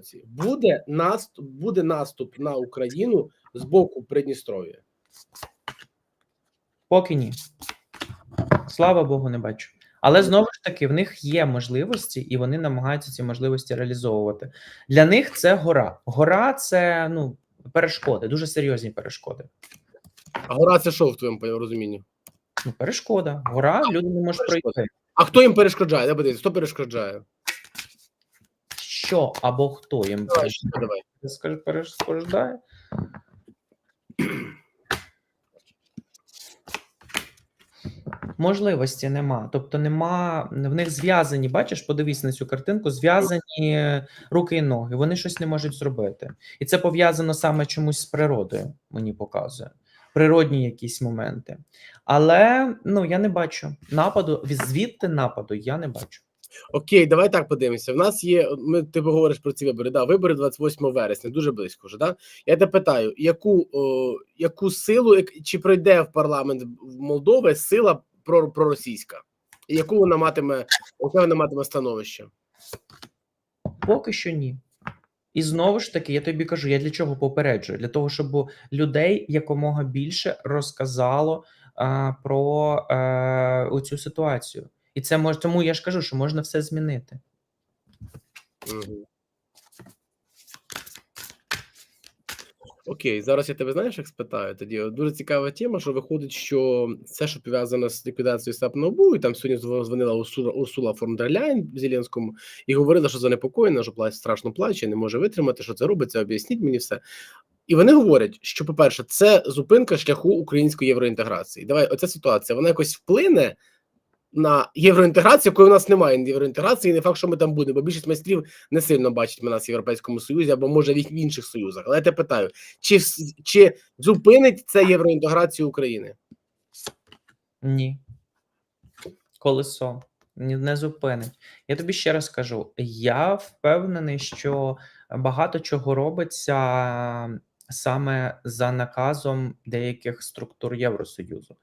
році буде наступ, буде наступ на Україну з боку Придністров'я? Поки ні. Слава Богу, не бачу. Але знову ж таки, в них є можливості, і вони намагаються ці можливості реалізовувати. Для них це гора. Гора це ну перешкоди, дуже серйозні перешкоди. А гора це що в твоєму розумінні? Ну, перешкода. Гора, люди не можуть перешкода. пройти. А хто їм перешкоджає? Хто перешкоджає? Що або хто їм перешкоджає? Можливості нема. Тобто нема в них зв'язані, бачиш, подивись на цю картинку, зв'язані руки і ноги. Вони щось не можуть зробити. І це пов'язано саме чомусь з природою, мені показує. Природні якісь моменти. Але ну я не бачу нападу, звідти нападу я не бачу. Окей, давай так подивимося. В нас є. Ми ти говориш про ці вибори. Да, вибори 28 вересня, дуже близько вже. Да? Я тебе питаю, яку, о, яку силу, як- чи пройде в парламент в Молдови сила про, проросійська? І яку вона матиме, яке вона матиме становище? Поки що ні. І знову ж таки, я тобі кажу, я для чого попереджую? Для того, щоб людей якомога більше розказало а, про е, оцю ситуацію. І це може, тому я ж кажу, що можна все змінити. Окей, зараз я тебе знаєш, як спитаю. Тоді дуже цікава тема, що виходить, що все, що пов'язано з ліквідацією САП НОБУ, і там сьогодні дзвонила Урсула, Урсула фон дер Ляйн Зеленському і говорила, що занепокоєна, що плач страшно плаче, не може витримати, що це робиться. Об'ясніть мені все. І вони говорять, що, по-перше, це зупинка шляху української євроінтеграції. Давай, оця ситуація вона якось вплине на євроінтеграцію, коли у нас немає євроінтеграції, не факт, що ми там будемо, бо більшість майстрів не сильно бачить нас в Європейському Союзі або може в інших союзах. Але я тебе питаю, чи, чи зупинить це євроінтеграцію України? Ні. Колесо не зупинить. Я тобі ще раз кажу: я впевнений, що багато чого робиться саме за наказом деяких структур Євросоюзу.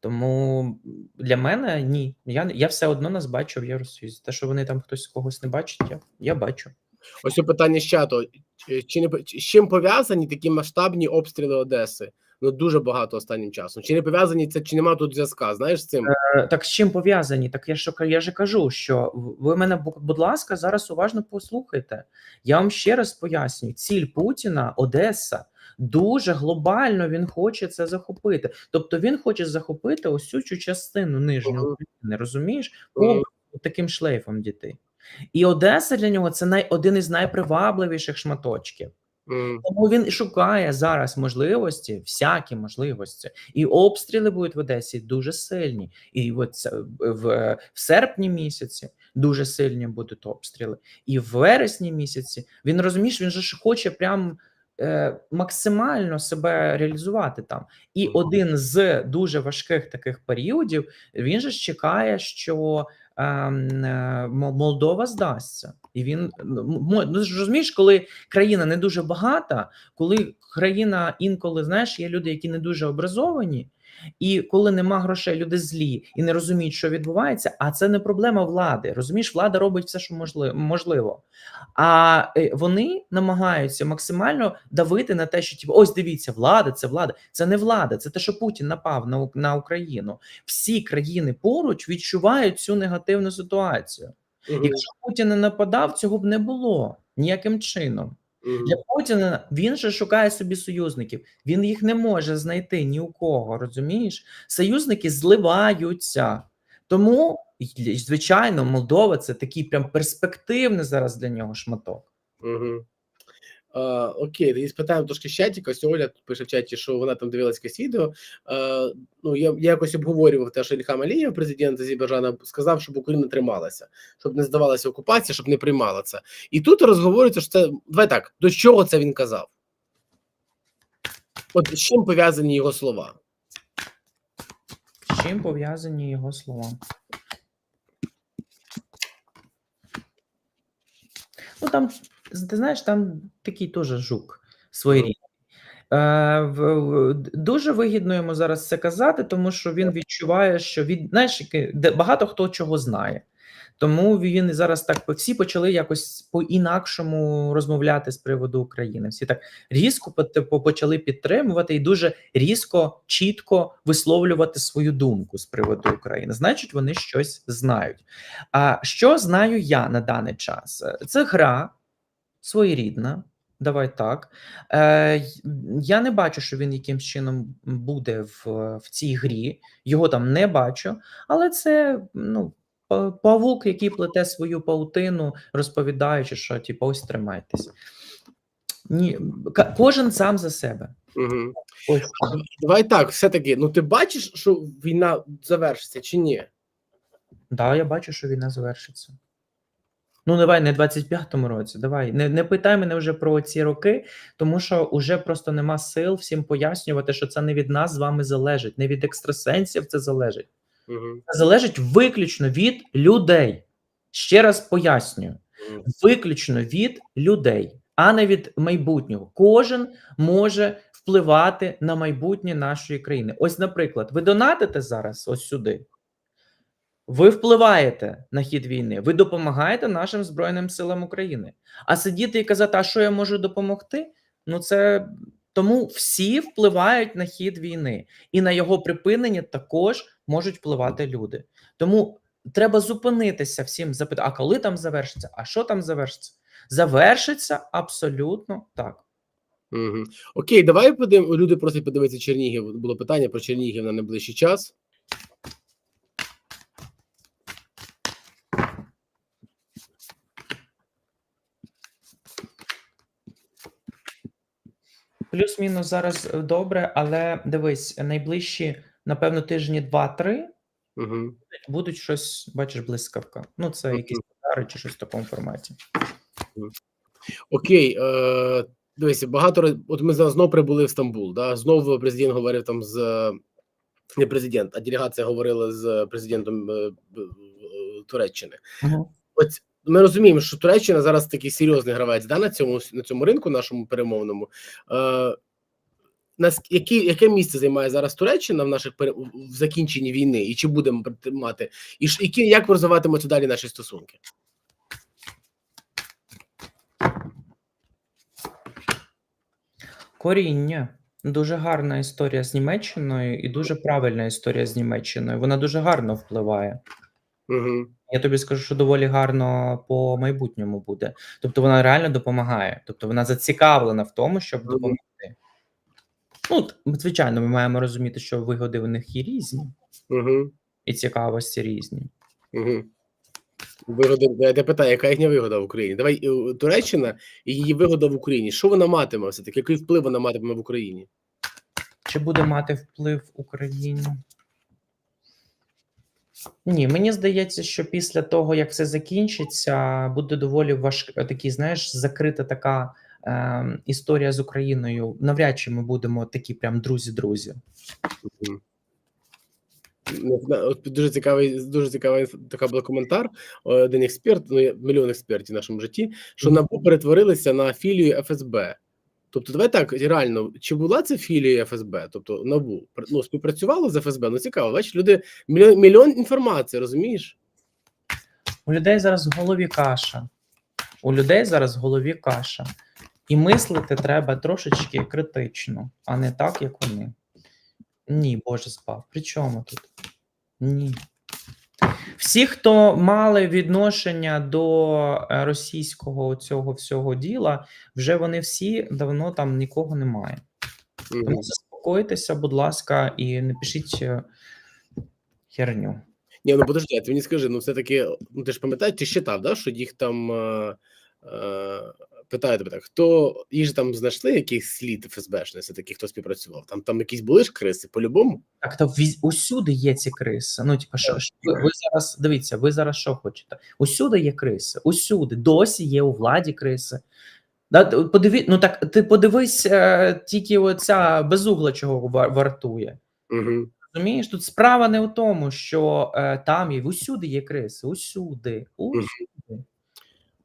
Тому для мене ні. Я, я все одно нас бачу в Євросоюзі. Те, що вони там хтось когось не бачить, я, я бачу. Ось це питання з чату. Чи не з чим пов'язані такі масштабні обстріли Одеси? Ну дуже багато останнім часом. Чи не пов'язані це, чи нема тут зв'язка? Знаєш з цим? Е, Так з чим пов'язані? Так я ж я же кажу, що ви мене, будь ласка, зараз уважно послухайте. Я вам ще раз пояснюю: ціль Путіна Одеса. Дуже глобально він хоче це захопити. Тобто він хоче захопити ось цю частину нижнього. України, розумієш? По таким шлейфом дітей. І Одеса для нього це най, один із найпривабливіших шматочків. М. Тому він шукає зараз можливості, всякі можливості, і обстріли будуть в Одесі дуже сильні. І от в, в серпні місяці дуже сильні будуть обстріли, і в вересні місяці він розумієш, він же ж хоче прям. е, Максимально себе реалізувати там, і один з дуже важких таких періодів він же ж чекає, що Молдова здасться, і він ну, ну, розумієш, коли країна не дуже багата, коли країна інколи знаєш, є люди, які не дуже образовані, і коли нема грошей, люди злі і не розуміють, що відбувається. А це не проблема влади. Розумієш, влада робить все, що можливо. А е, вони намагаються максимально давити на те, що типу, ось дивіться, влада, це влада. Це не влада, це те, що Путін напав на, на Україну. Всі країни поруч відчувають цю негативну ситуацію. Якщо Путін не нападав, цього б не було ніяким чином. Для Путіна він же шукає собі союзників. Він їх не може знайти ні у кого. Розумієш? Союзники зливаються. Тому, звичайно, Молдова це такий прям перспективний зараз для нього шматок. Угу. А, окей, тоді спитаємо трошки чатіка. Оля тут пише в чаті, що вона там дивилась якесь відео. А, ну, я, я якось обговорював те, що Ільхам Алієв, президент Азербайджану, сказав, щоб Україна трималася, щоб не здавалася окупація, щоб не приймала це. І тут розговорюється, що це. Давай так, до чого це він казав? От з чим пов'язані його слова? З чим пов'язані його слова? Ну там, ти знаєш, там такий теж жук своєрідний. Е, дуже вигідно йому зараз це казати, тому що він відчуває, що від знаєш, багато хто чого знає. Тому він зараз так всі почали якось по-інакшому розмовляти з приводу України. Всі так різко по- по- почали підтримувати і дуже різко, чітко висловлювати свою думку з приводу України. Значить, вони щось знають. А що знаю я на даний час? Е, Це гра своєрідна. Давай так. Е, я не бачу, що він якимсь чином буде в, в цій грі. Його там не бачу, але це ну, павук, який плете свою паутину, розповідаючи, що типу, ось тримайтесь. Ні, кожен сам за себе. Угу. Ось. Давай так, все-таки, ну ти бачиш, що війна завершиться чи ні? Да, я бачу, що війна завершиться. Ну, давай не в 25-му році. Давай. Не, не питай мене вже про ці роки, тому що вже просто нема сил всім пояснювати, що це не від нас з вами залежить, не від екстрасенсів це залежить. Угу. Це залежить виключно від людей. Ще раз пояснюю: виключно від людей, а не від майбутнього. Кожен може впливати на майбутнє нашої країни. Ось, наприклад, ви донатите зараз ось сюди. Ви впливаєте на хід війни, ви допомагаєте нашим Збройним силам України. А сидіти і казати, а що я можу допомогти? Ну це тому всі впливають на хід війни, і на його припинення також можуть впливати люди. Тому треба зупинитися всім запитати, а коли там завершиться? А що там завершиться? Завершиться абсолютно так. Угу. Окей, давай подивимо. Люди просять подивитися Чернігів. Було питання про Чернігів на найближчий час. Плюс-мінус зараз е, добре, але дивись, найближчі, напевно, тижні два-три Угу. будуть щось, бачиш, блискавка. Ну, це Мгм. якісь удари чи щось в такому форматі. Окей, е, дивися, багато от ми знову прибули в Стамбул. Да? Знову президент говорив там з не президент, а делегація говорила з президентом е, е, Туреччини. Угу. От ми розуміємо, що Туреччина зараз такий серйозний гравець да, на цьому на цьому ринку, нашому перемовному. Е, нас, які, яке місце займає зараз Туреччина в наших в закінченні війни, і чи будемо мати, і які як розвиватимуться далі наші стосунки? Коріння. Дуже гарна історія з Німеччиною і дуже правильна історія з Німеччиною. Вона дуже гарно впливає. Угу. Я тобі скажу, що доволі гарно по майбутньому буде. Тобто вона реально допомагає. Тобто вона зацікавлена в тому, щоб допомогти. Ну, звичайно, ми маємо розуміти, що вигоди у них є різні, Угу. і цікавості різні. Угу. Вигода, я тебе питаю, яка їхня вигода в Україні? Давай е, Туреччина і її вигода в Україні. Що вона матиме все таки? Який вплив вона матиме в Україні? Чи буде мати вплив в Україні? Ні, мені здається, що після того, як все закінчиться, буде доволі важка такий, знаєш, закрита така е, історія з Україною. Навряд чи ми будемо такі прям друзі-друзі. Ну, Дуже цікавий, дуже цікавий така була коментар. Один експерт, ну мільйон експертів в нашому житті, що. НАБУ перетворилися на філію ФСБ. Тобто, давай так реально, чи була це філія ФСБ? Тобто НАБУ ну, співпрацювало з ФСБ? Ну цікаво, бачиш, люди мільйон, мільйон інформації, розумієш? У людей зараз в голові каша. У людей зараз в голові каша. І мислити треба трошечки критично, а не так, як вони. Ні, Боже спав. При чому тут? Ні. Всі, хто мали відношення до е, російського цього всього діла, вже вони всі давно там нікого немає. Мгм. Тому заспокойтеся, будь ласка, і не пишіть е, херню. Ні, ну подожди, а ти мені скажи, ну все-таки, ну ти ж пам'ятаєш, ти читав, да, що їх там е, е, питаю тебе так, хто їх же там знайшли якийсь слід ФСБшний, все-таки хто співпрацював? Там там якісь були ж криси, по-любому? Так, то віз- усюди є ці криси. Ну, типу, що, що ви, ви зараз дивіться, ви зараз що хочете? Усюди є криси, усюди, досі є у владі криси. Да, подиві, ну так ти подивись, е, тільки оця безугла чого вартує. Угу. Розумієш, тут справа не у тому, що е, там є усюди є криси, усюди, усюди.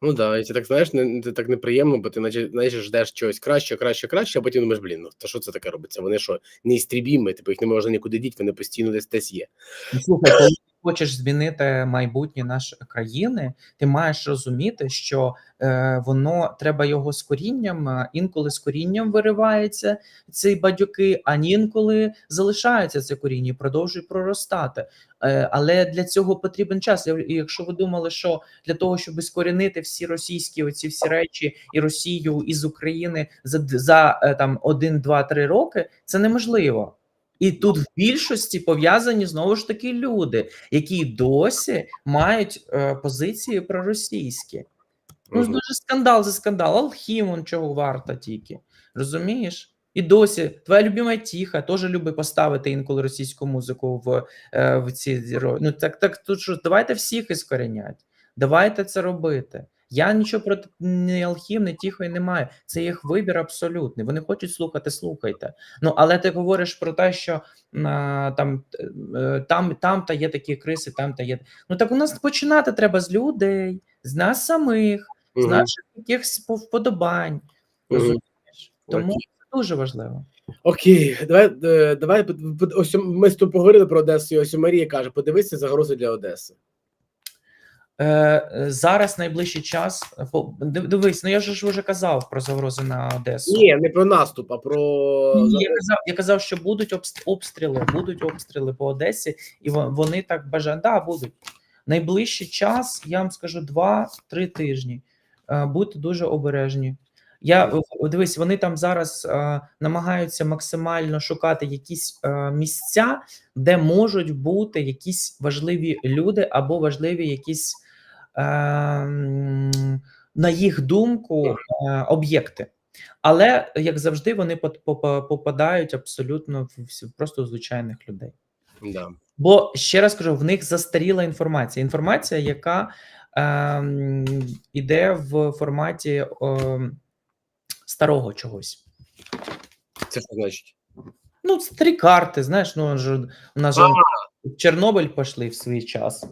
Ну да, і ти так знаєш, не ти так неприємно, бо ти наче знаєш, ждеш чогось краще, краще, краще, а потім думаєш, блін, ну та що це таке робиться? Вони що, неістрібімі, типу їх не можна нікуди діти, вони постійно десь десь є. Ну, Слухай, хочеш змінити майбутнє нашої країни, ти маєш розуміти, що е, воно треба його з корінням. е, Інколи з корінням виривається ці бадюки, а інколи залишається це коріння продовжує проростати. Е, але для цього потрібен час. І якщо ви думали, що для того, щоб скорінити всі російські оці всі речі і Росію із України за за е, там один, два, три роки, це неможливо. І тут в більшості пов'язані знову ж таки люди, які досі мають е, позиції проросійські. Ну, дуже скандал за скандал. Алхім, он чого варта тільки. Розумієш? І досі твоя любима тіха теж любить поставити інколи російську музику в, е, в ці Ну так, так тут що, давайте всіх іскорінять. Давайте це робити. Я нічого проти ні Алхім, ні тихої не маю. Це їх вибір абсолютний. Вони хочуть слухати, слухайте. Ну але ти говориш про те, що а, там, е, там, там та є такі криси, там та є. Ну так у нас починати треба з людей, з нас самих, з наших якихось вподобань. Розумієш? Тому це дуже важливо. Окей, давай, е, давай ось ми з тобою поговорили про Одесу, і ось Марія каже: подивися загрози для Одеси. Е, е, зараз найближчий час. е, по- Дивись, ну я ж вже казав про загрози на Одесу. Ні, не про наступ, а про Ні, я казав, я казав, що будуть обс- обстріли, будуть обстріли по Одесі, і во- вони так бажають. Да, будуть. Найближчий час, я вам скажу, 2-3 тижні. Е, Будьте дуже обережні. Я дивись, вони там зараз е, намагаються максимально шукати якісь е, місця, де можуть бути якісь важливі люди або важливі якісь, на їх думку, е, об'єкти. Але як завжди, вони попадають абсолютно в просто звичайних людей. да. Бо ще раз кажу, в них застаріла інформація. Інформація, яка ем, іде в форматі ем, старого чогось. це що значить? Ну, старі карти, знаєш, ну у нас же в Чорнобиль пішли в свій час.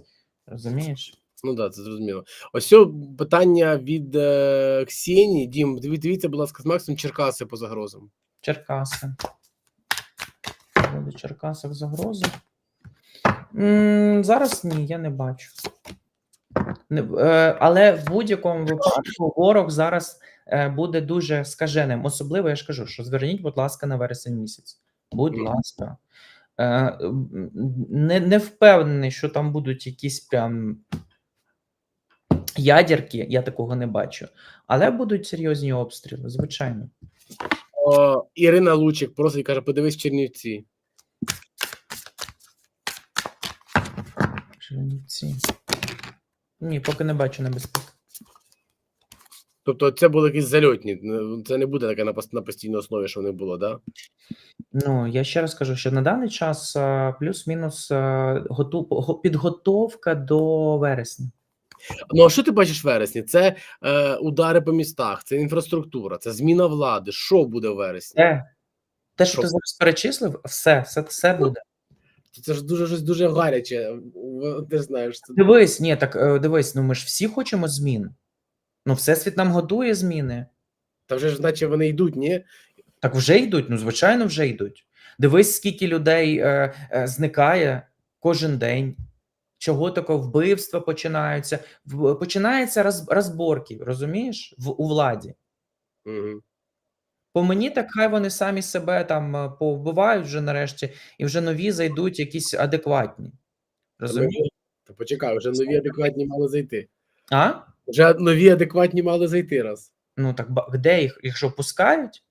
Розумієш? Ну так, да, це зрозуміло. Ось питання від е, Ксенії. Дім, диві- дивіться, будь ласка, з Максом Черкаси по загрозам. Черкаси. Буде Черкасах загрози. М, зараз ні, я не бачу. Не, е, але в будь-якому випадку ворог зараз е, буде дуже скаженим. Особливо я ж кажу, що зверніть, будь ласка, на вересень місяць. Будь Мгм. ласка. Е, м, не, не впевнений, що там будуть якісь прям ядерки, я такого не бачу. Але будуть серйозні обстріли, звичайно. О, Ірина Лучик просить, каже, подивись Чернівці. Чернівці. Ні, поки не бачу небезпеки. Тобто це були якісь зальотні. Це не буде таке на, пос- на постійній основі, що не було, да? Ну, я ще раз кажу, що на даний час плюс-мінус підготовка до вересня. Ну а що ти бачиш в вересні? Це е, удари по містах, це інфраструктура, це зміна влади. Що буде в вересні? Те, те, що Що? ти зараз перечислив, все, все, все буде. Це ж дуже щось дуже гаряче. Ти знаєш, це Дивись, ні, так е, дивись, ну ми ж всі хочемо змін. Ну, всесвіт нам готує зміни. та вже ж, наче вони йдуть, ні? Так вже йдуть, ну звичайно, вже йдуть. Дивись, скільки людей е, е, зникає кожен день. Чого таке вбивства починаються? Починаються роз, розборки, розумієш, в, у владі. Угу. По мені, так хай вони самі себе там е, повбивають вже нарешті, і вже нові зайдуть якісь адекватні. Розумієш? Та почекай, вже нові адекватні мали зайти. А? Вже нові адекватні мали зайти раз. Ну так де їх? Їх що пускають?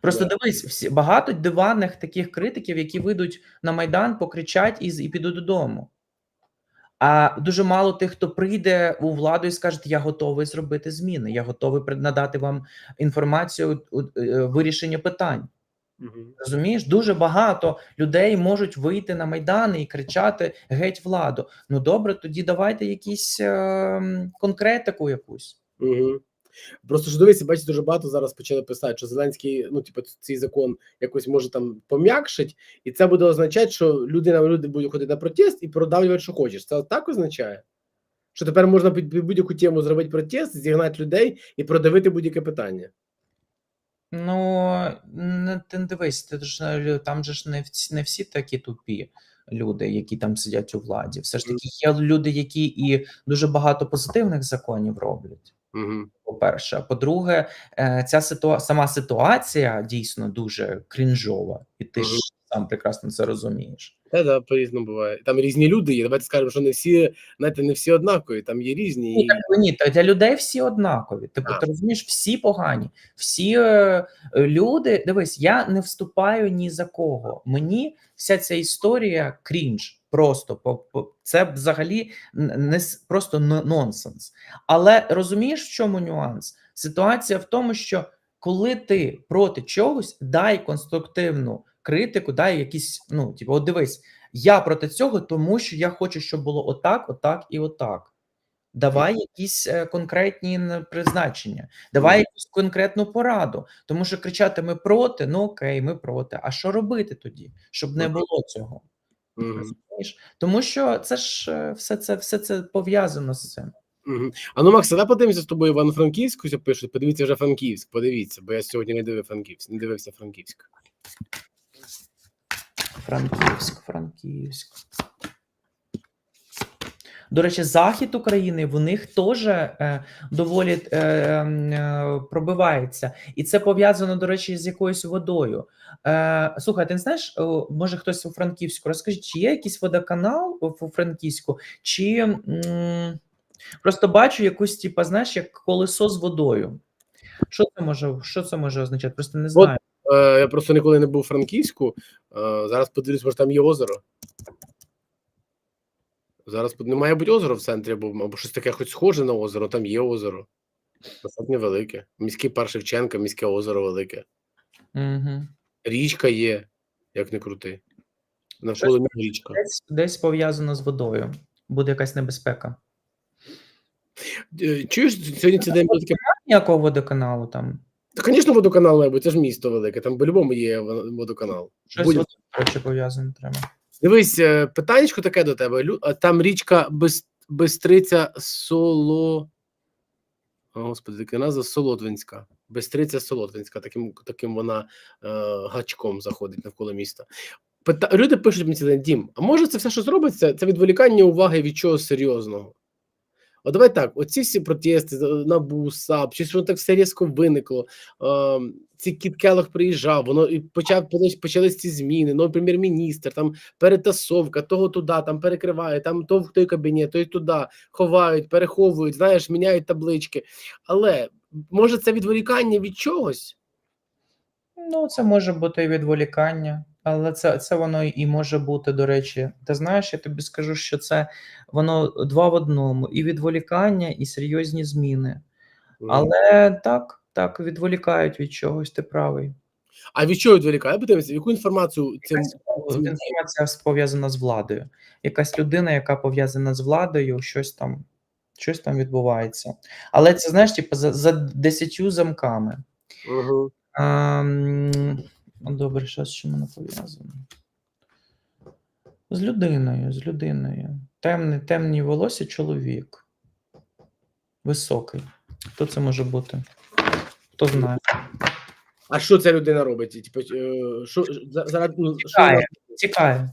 Просто Да. дивись, всі багато диванних таких критиків, які вийдуть на майдан, покричать і, і підуть додому. А дуже мало тих, хто прийде у владу і скаже: Я готовий зробити зміни, я готовий надати вам інформацію у- е, вирішення питань. Угу. Розумієш, дуже багато людей можуть вийти на майдани і кричати геть владу. Ну добре, тоді давайте якісь е, конкретику якусь. Угу. Просто ж дивися, бачите, дуже багато зараз почали писати, що Зеленський, ну, типу, цей закон якось може там пом'якшить, і це буде означати, що люди на люди будуть ходити на протест і продавлювати, що хочеш. Це так означає? Що тепер можна під будь-яку тему зробити протест, зігнати людей і продавити будь-яке питання. Ну ти не дивись, ти ж е, там же ж не всі, не всі такі тупі. люди, які там сидять у владі. Все ж таки є люди, які і дуже багато позитивних законів роблять. Угу. По-перше, а по-друге, е, ця ситуа- сама ситуація дійсно дуже крінжова, і ти ж. Сам прекрасно це розумієш. Та да, по-різному буває. Там різні люди є. Давайте скажемо, що не всі, знаєте, не всі однакові, там є різні. Ні, так, ні, та для людей всі однакові. Типу, ти розумієш, всі погані, всі е, е, люди. Дивись, я не вступаю ні за кого. Мені вся ця історія крінж. Просто по, по це взагалі не просто нонсенс. Але розумієш, в чому нюанс? Ситуація в тому, що коли ти проти чогось, дай конструктивну критику, дай якісь, ну, типу, от дивись, я проти цього, тому що я хочу, щоб було отак, отак і отак. Давай якісь е, конкретні призначення, давай якусь конкретну пораду. Тому що кричати ми проти, ну окей, ми проти. А що робити тоді, щоб не було цього? Розумієш? Тому що це ж е, все це, все це пов'язано з цим. Мгм. А ну, Макс, давай подивимося з тобою Івано-Франківську, пишуть. Подивіться вже Франківськ, подивіться, бо я сьогодні не дивив Франківськ, не дивився Франківськ. Франківськ, Франківськ. До речі, захід України в них теж е, доволі е, е, пробивається, і це пов'язано, до речі, з якоюсь водою. Е, слухай, ти не знаєш, може хтось у Франківську? Розкажи, чи є якийсь водоканал у, Франківську, чи м, просто бачу якусь, типа, знаєш, як колесо з водою. Що це може, що це може означати? Просто не знаю. Е, я просто ніколи не був у Франківську. Е, зараз подивлюсь, може там є озеро. Зараз не має бути озеро в центрі, або, або щось таке, хоч схоже на озеро, там є озеро. Достатньо велике. Міський парк Шевченка, міське озеро велике. Угу. Річка є, як не крути. Навколо нього річка. Десь, десь пов'язано з водою. Буде якась небезпека. Е, Чуєш, сьогодні цей день буде таке. Ніякого водоканалу там. Та, звісно, водоканал має бути, це ж місто велике, там по-любому є водоканал. Щось Будь- коротше, пов'язано треба. Дивись, е, питаннячко таке до тебе. Там річка. Бестриця Соло. О, Господи, така назва Солотвинська. Бестриця Солотвинська, таким, таким вона е, гачком заходить навколо міста. Пита... Люди пишуть мені цілий Дім, а може це все, що зробиться, це відволікання уваги від чогось серйозного. От давай так: оці всі протести з- НАБУ, САП, щось воно так все різко виникло. Е, ці Кіт приїжджав, воно і почав почались- ці зміни. Новий прем'єр-міністр, там перетасовка, того туди, там перекриває, там то в той кабінет, той туди, ховають, переховують, знаєш, міняють таблички. Але може це відволікання від чогось? Ну, це може бути відволікання, але це, це воно і може бути, до речі. Ти знаєш, я тобі скажу, що це воно два в одному: і відволікання, і серйозні зміни. Але так, так, відволікають від чогось, ти правий. А від чого відволікає? Подивимося, яку інформацію цим Якась інформація пов'язана з владою. Якась людина, яка пов'язана з владою, щось там, щось там відбувається. Але це знаєш, типу, за, за десятью замками. Угу. Ам, ну, добре, що з чим воно пов'язано? З людиною, з людиною. Темний, темні волосся чоловік. Високий. Хто це може бути? Хто знає? А що ця людина робить? Типу, е, що, за- заради, ну, що Тікає. Тікає.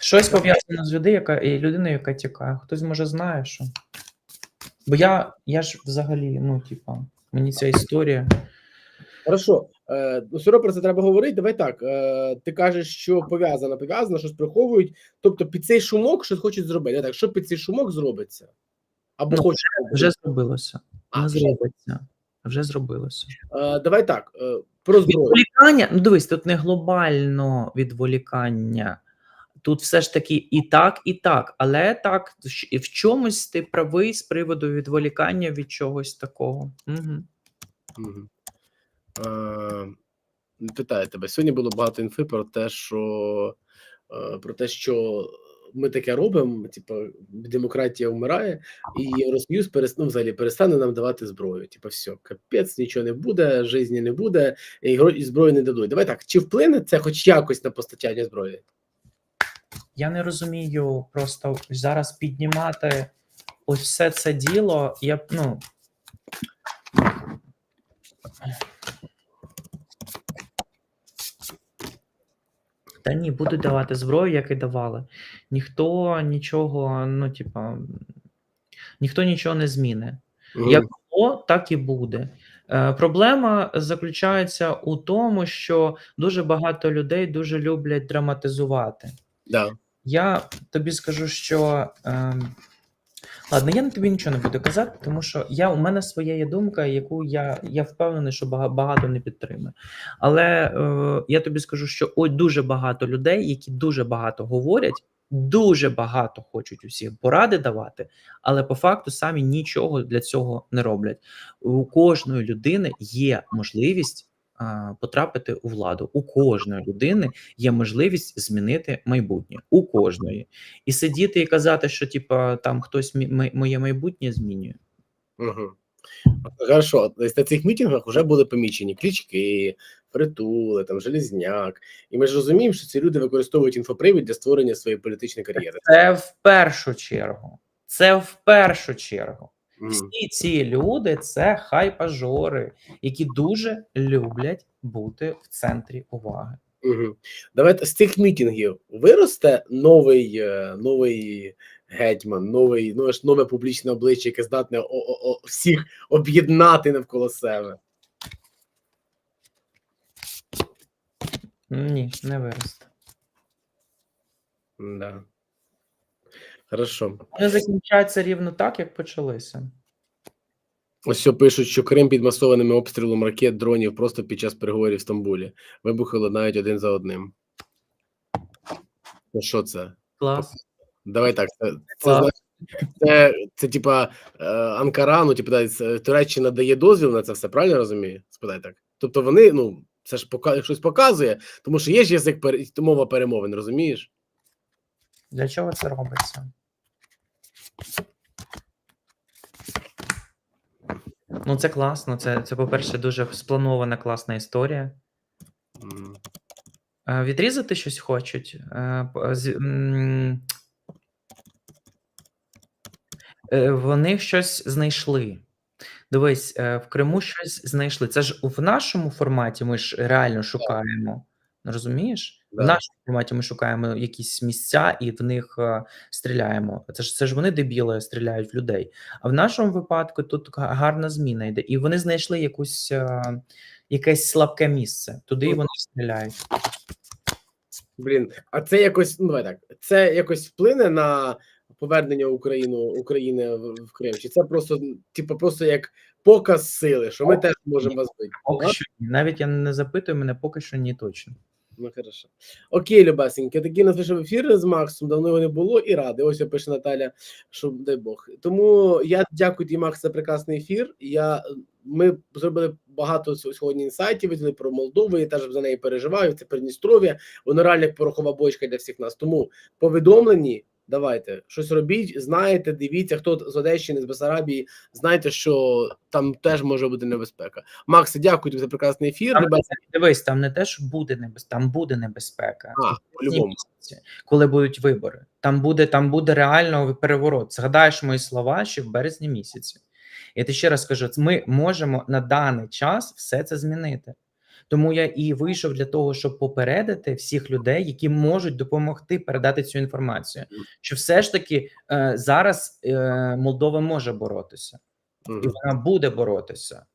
Щось пов'язане з людиною, яка, і людиною, яка тікає. Хтось може знає, що. Бо я, я ж взагалі, ну, типа, мені ця історія. Хорошо. Е, ну, все одно про це треба говорити. Давай так. Е, ти кажеш, що пов'язано, пов'язано, щось приховують. Тобто під цей шумок щось хочуть зробити. Давай Так, що під цей шумок зробиться? Або Ну, хочуть. Вже зробилося. А, вже. зробиться. Вже зробилося. Е, давай так. Про зброю. Відволікання, ну дивись, тут не глобально відволікання. Тут все ж таки і так, і так. Але так, і в чомусь ти правий з приводу відволікання від чогось такого. Угу. Мгм. Е, Питаю тебе. Сьогодні було багато інфи про те, що е, про те, що ми таке робимо, типу, демократія вмирає, і Євросоюз перес, ну, взагалі перестане нам давати зброю. Типу, все, капець, нічого не буде, житті не буде, і, зброю не дадуть. Давай так, чи вплине це хоч якось на постачання зброї? Я не розумію просто зараз піднімати ось все це діло. Я ну. Та ні, будуть давати зброю, як і давали. Ніхто нічого, ну, типа, ніхто нічого не зміни. Mm. Як було, так і буде. Е, проблема заключається у тому, що дуже багато людей дуже люблять драматизувати. Да. Я тобі скажу, що. ем, Ладно, я на тобі нічого не буду казати, тому що я, у мене своя є думка, яку я, я впевнений, що багато не підтримує. Але е, я тобі скажу, що ой, дуже багато людей, які дуже багато говорять, дуже багато хочуть усіх поради давати, але по факту самі нічого для цього не роблять. У кожної людини є можливість потрапити у владу. У кожної людини є можливість змінити майбутнє. У кожної. І сидіти і казати, що типа там хтось мі- моє майбутнє змінює. Угу. Хорошо, на цих мітингах вже були помічені клічки, притули, там, Железняк. І ми ж розуміємо, що ці люди використовують інфопривід для створення своєї політичної кар'єри. Це в першу чергу. Це в першу чергу. Всі ці люди це хайпажори, які дуже люблять бути в центрі уваги. Угу. Давайте з цих мітингів виросте новий, е, новий гетьман, новий, нове, ж- нове публічне обличчя, яке здатне о, о, о, всіх об'єднати навколо себе. Ні, не виросте. Да. Хорошо. Вони закінчаться рівно так, як почалися. Ось що пишуть, що Крим під масованими обстрілом ракет, дронів просто під час переговорів в Стамбулі. Вибухи лунають один за одним. Ну що це? Клас. Давай так. Це, це, це, це типа е, Анкара, ну, типу, Туреччина дає дозвіл на це все, правильно розумію? Спитай так. Тобто вони, ну, це ж пока, щось показує, тому що є ж язик мова перемовин, розумієш? Для чого це робиться? Ну, це класно. Це, це по-перше, дуже спланована класна історія. Е, Відрізати щось хочуть. Е, з- м, е, Вони щось знайшли. Дивись, е, в Криму щось знайшли. Це ж в нашому форматі ми ж реально шукаємо. Розумієш? В нашому форматі ми шукаємо якісь місця і в них е, стріляємо. Це ж це ж вони дебіли стріляють в людей. А в нашому випадку тут гарна зміна йде. І вони знайшли якусь е, якесь слабке місце. Туди і вони стріляють. Блін, а це якось, ну так, це якось вплине на повернення Україну, України в, Крим? Чи це просто, типу, просто як показ сили, що ми теж можемо вас бити? Поки що ні. навіть я не запитую мене, поки що ні точно. Ну, хорошо. Окей, Любасеньки, такий нас вийшов ефір з Максом, давно його не було і радий. Ось пише Наталя, що дай Бог. Тому я дякую тобі, Макс, за прекрасний ефір. Я, ми зробили багато сьогодні інсайтів, виділи про Молдову, я теж за неї переживаю, це Придністров'я, воно реально порохова бочка для всіх нас. Тому повідомлені, давайте, щось робіть, знаєте, дивіться, хто з Одещини, з Бесарабії, знайте, що там теж може бути небезпека. Макс, дякую тобі за прекрасний ефір. Там, Любас- дивись, там не те, що буде небезпека, там буде небезпека. А, по-любому. місяці, коли будуть вибори. Там буде, там буде реально переворот. Згадаєш мої слова ще в березні місяці. Я ти ще раз кажу: ми можемо на даний час все це змінити. Тому я і вийшов для того, щоб попередити всіх людей, які можуть допомогти передати цю інформацію. Що все ж таки е, зараз е, Молдова може боротися, і вона буде боротися.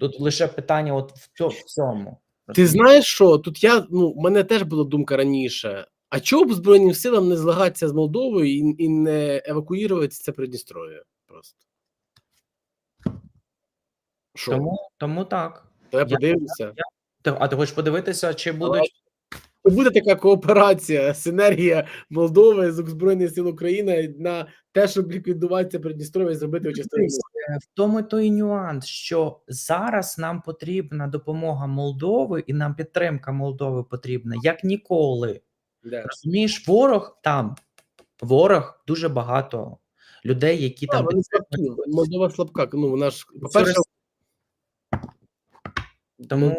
Тут лише питання, от в цьо- в цьому. Ти знаєш що? Тут я ну в мене теж була думка раніше. А чого б Збройним силам не злагатися з Молдовою і, і не евакуювати це Придністров'я? Просто що? Тому, тому так. Давай я- подивимося. Ти- А ти хочеш подивитися, чи будуть Чи Буде така кооперація, синергія Молдови з Збройних сил України на те, щоб ліквідувати це Придністров'я і зробити. Дивись, е, в тому той нюанс, що зараз нам потрібна допомога Молдови, і нам підтримка Молдови потрібна як ніколи. Да. Розумієш, ворог там, ворог дуже багато людей, які А, там вони слабкі. Молдова слабка. Ну вона ж по перше, Тому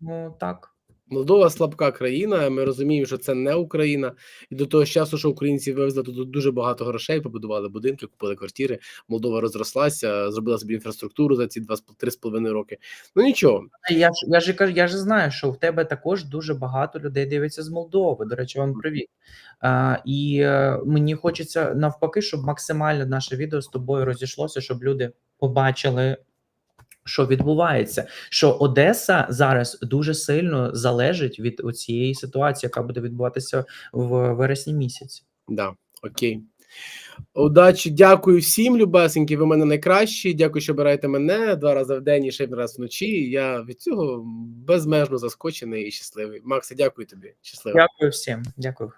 Ну, так. Молдова слабка країна. Ми розуміємо, що це не Україна, і до того часу, що українці вивезли тут дуже багато грошей, побудували будинки, купили квартири. Молдова розрослася, зробила собі інфраструктуру за ці два з- три з половиною роки. Ну нічого, Я ж я ж кажу, я ж знаю, що в тебе також дуже багато людей дивиться з Молдови. До речі, вам привіт. А, і е, мені хочеться навпаки, щоб максимально наше відео з тобою розійшлося, щоб люди побачили. Що відбувається? Що Одеса зараз дуже сильно залежить від цієї ситуації, яка буде відбуватися в вересні місяці. да, окей. Удачі, дякую всім, любесенькі. Ви мене найкращі. Дякую, що обираєте мене два рази в день і ще раз вночі. Я від цього безмежно заскочений і щасливий. Макса, дякую тобі. Щасливо. Дякую всім. Дякую.